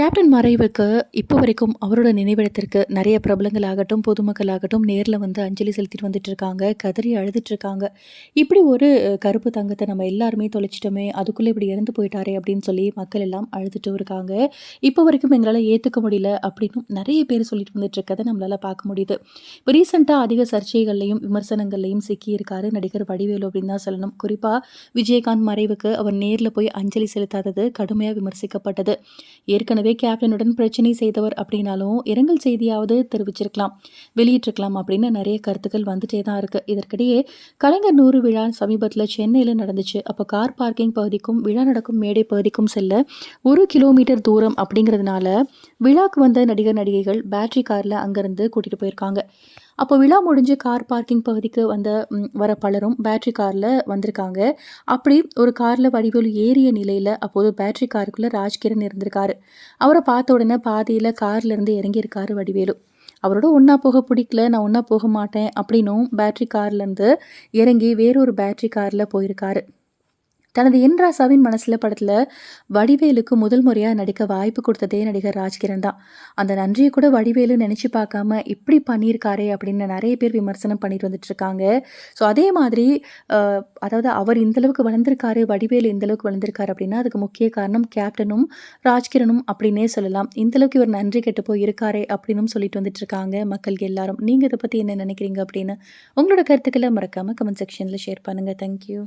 Captain மறைவுக்கு இப்போ வரைக்கும் அவரோட நினைவிடத்திற்கு நிறைய பிரபலங்கள் ஆகட்டும் பொதுமக்கள் ஆகட்டும் நேரில் வந்து அஞ்சலி செலுத்திட்டு வந்துட்டு இருக்காங்க கதறி அழுதுட்டு இருக்காங்க இப்படி ஒரு கருப்பு தங்கத்தை நம்ம எல்லாருமே தொலைச்சிட்டோமே அதுக்குள்ளே இப்படி இறந்து போயிட்டாரே அப்படின்னு சொல்லி மக்கள் எல்லாம் அழுதுட்டு இருக்காங்க. இப்போ வரைக்கும் எங்களால் ஏற்றுக்க முடியல அப்படின்னு நிறைய பேர் சொல்லிட்டு வந்துட்டு இருக்கதை நம்மளால பார்க்க முடியுது. இப்போ ரீசெண்டாக அதிக சர்ச்சைகள்லையும் விமர்சனங்கள்லையும் சிக்கியிருக்காரு நடிகர் வடிவேலு அப்படின்னு தான் சொல்லணும். குறிப்பாக விஜயகாந்த் மறைவுக்கு அவர் நேரில் போய் அஞ்சலி செலுத்தாதது கடுமையாக விமர்சிக்கப்பட்டது. ஏற்கனவே கேப்டனுடன் பிரச்சனை செய்தவர் அப்படின்னாலும் இரங்கல் செய்தியாவது தெரிவிச்சிருக்கலாம் வெளியிட்டிருக்கலாம் அப்படின்னு நிறைய கருத்துக்கள் வந்துட்டே தான் இருக்குது இதற்கிடையே கலைஞர் நூறு விழா சமீபத்தில் சென்னையில் நடந்துச்சு. அப்போ கார் பார்க்கிங் பகுதிக்கும் விழா நடக்கும் மேடை பகுதிக்கும் செல்ல ஒரு கிலோமீட்டர் தூரம் அப்படிங்கிறதுனால விழாக்கு வந்த நடிகர் நடிகைகள் பேட்டரி காரில் அங்கேருந்து கூட்டிகிட்டு போயிருக்காங்க. அப்போ விழா முடிஞ்சு கார் பார்க்கிங் பகுதிக்கு வந்த வர பலரும் பேட்ரி காரில் வந்திருக்காங்க. அப்படி ஒரு காரில் வடிவேலு ஏறிய நிலையில் அப்போது பேட்ரி காருக்குள்ளே ராஜ்கிரண் இருந்திருக்காரு. அவரை பார்த்த உடனே பாதியில் கார்லேருந்து இறங்கியிருக்காரு வடிவேலு. அவரோட ஒன்றா போக பிடிக்கல நான் ஒன்றா போக மாட்டேன் அப்படின்னும் பேட்ரி கார்லேருந்து இறங்கி வேறொரு பேட்ரி காரில் போயிருக்காரு. தனது என் ராசாவின் மனசில் படத்தில் வடிவேலுக்கு முதல் முறையாக நடிக்க வாய்ப்பு கொடுத்ததே நடிகர் ராஜ்கிரண் தான். அந்த நன்றியை கூட வடிவேலு நினச்சி பார்க்காம இப்படி பண்ணியிருக்காரே அப்படின்னு நிறைய பேர் விமர்சனம் பண்ணிட்டு வந்துட்டு இருக்காங்க ஸோ அதே மாதிரி அதாவது அவர் இந்த அளவுக்கு வளர்ந்துருக்காரு வடிவேலு இந்த அளவுக்கு வளர்ந்துருக்காரு அப்படின்னா அதுக்கு முக்கிய காரணம் கேப்டனும் ராஜ்கிரனும் அப்படின்னே சொல்லலாம். இந்த அளவுக்கு இவர் நன்றி கெட்டு போய் இருக்காரே அப்படின்னும் சொல்லிட்டு வந்துட்டு இருக்காங்க மக்கள் எல்லாரும். நீங்கள் இதை பற்றி என்ன நினைக்கிறீங்க அப்படின்னு உங்களோட கருத்துக்களை மறக்காமல் கமெண்ட் செக்ஷனில் ஷேர் பண்ணுங்கள் தேங்க்யூ